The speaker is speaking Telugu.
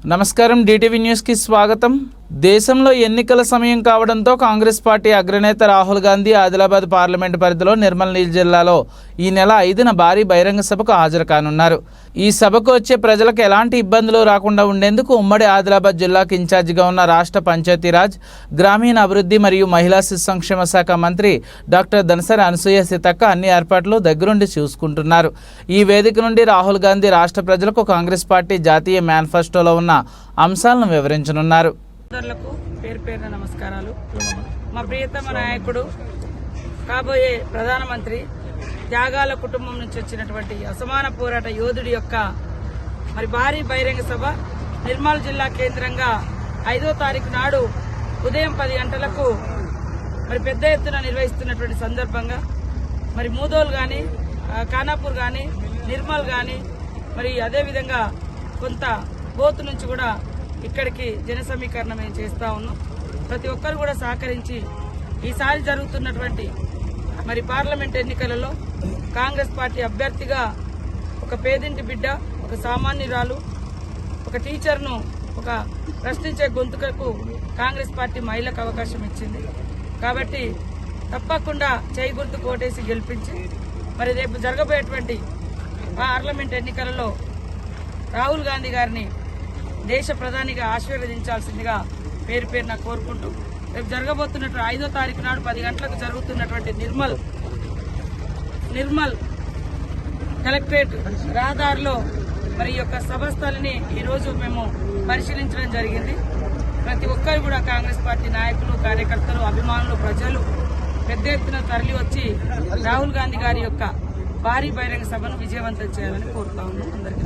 నమస్కారం డిటీవీ న్యూస్కి స్వాగతం. దేశంలో ఎన్నికల సమయం కావడంతో కాంగ్రెస్ పార్టీ అగ్రనేత రాహుల్ గాంధీ ఆదిలాబాద్ పార్లమెంట్ పరిధిలో నిర్మల్ నీల్ జిల్లాలో ఈ నెల ఐదున భారీ బహిరంగ సభకు హాజరు కానున్నారు. ఈ సభకు వచ్చే ప్రజలకు ఎలాంటి ఇబ్బందులు రాకుండా ఉండేందుకు ఉమ్మడి ఆదిలాబాద్ జిల్లాకు ఇన్ఛార్జిగా ఉన్న రాష్ట్ర పంచాయతీరాజ్ గ్రామీణ అభివృద్ధి మరియు మహిళా శిశు సంక్షేమ శాఖ మంత్రి డాక్టర్ దనసరి అనసూయ సీతక్క అన్ని ఏర్పాట్లు దగ్గరుండి చూసుకుంటున్నారు. ఈ వేదిక నుండి రాహుల్ గాంధీ రాష్ట్ర ప్రజలకు కాంగ్రెస్ పార్టీ జాతీయ మేనిఫెస్టోలో ఉన్న అంశాలను వివరించనున్నారు. పేరు పేరున నమస్కారాలు. మా ప్రియతమ నాయకుడు కాబోయే ప్రధానమంత్రి త్యాగాల కుటుంబం నుంచి వచ్చినటువంటి అసమాన పోరాట యోధుడి యొక్క మరి భారీ బహిరంగ సభ నిర్మల్ జిల్లా కేంద్రంగా ఐదో తారీఖు నాడు ఉదయం పది గంటలకు మరి పెద్ద ఎత్తున నిర్వహిస్తున్నటువంటి సందర్భంగా మరి మూదోలు కానీ ఖానాపూర్ కానీ నిర్మల్ కానీ మరి అదేవిధంగా కొంత బోత్ నుంచి కూడా ఇక్కడికి జన సమీకరణ మేము చేస్తా ఉన్నాం. ప్రతి ఒక్కరు కూడా సహకరించి ఈసారి జరుగుతున్నటువంటి మరి పార్లమెంట్ ఎన్నికలలో కాంగ్రెస్ పార్టీ అభ్యర్థిగా ఒక పేదింటి బిడ్డ ఒక సామాన్యురాలు ఒక టీచర్ను ఒక ప్రశ్నించే గొంతుకకు కాంగ్రెస్ పార్టీ మహిళకు అవకాశం ఇచ్చింది. కాబట్టి తప్పకుండా చేయి గుర్తు కోటేసి గెలిపించి మరి రేపు జరగబోయేటువంటి పార్లమెంట్ ఎన్నికలలో రాహుల్ గాంధీ గారిని దేశ ప్రధానిగా ఆశీర్వదించాల్సిందిగా పేరు పేరున కోరుకుంటూ రేపు జరగబోతున్నటువంటి ఐదో తారీఖు నాడు పది గంటలకు జరుగుతున్నటువంటి నిర్మల్ నిర్మల్ కలెక్టరేట్ రహదారిలో మరి యొక్క సభస్థలిని ఈరోజు మేము పరిశీలించడం జరిగింది. ప్రతి ఒక్కరు కూడా కాంగ్రెస్ పార్టీ నాయకులు కార్యకర్తలు అభిమానులు ప్రజలు పెద్ద ఎత్తున తరలి వచ్చి రాహుల్ గాంధీ గారి యొక్క భారీ బహిరంగ సభను విజయవంతం చేయాలని కోరుతా ఉన్నాం. అందరికీ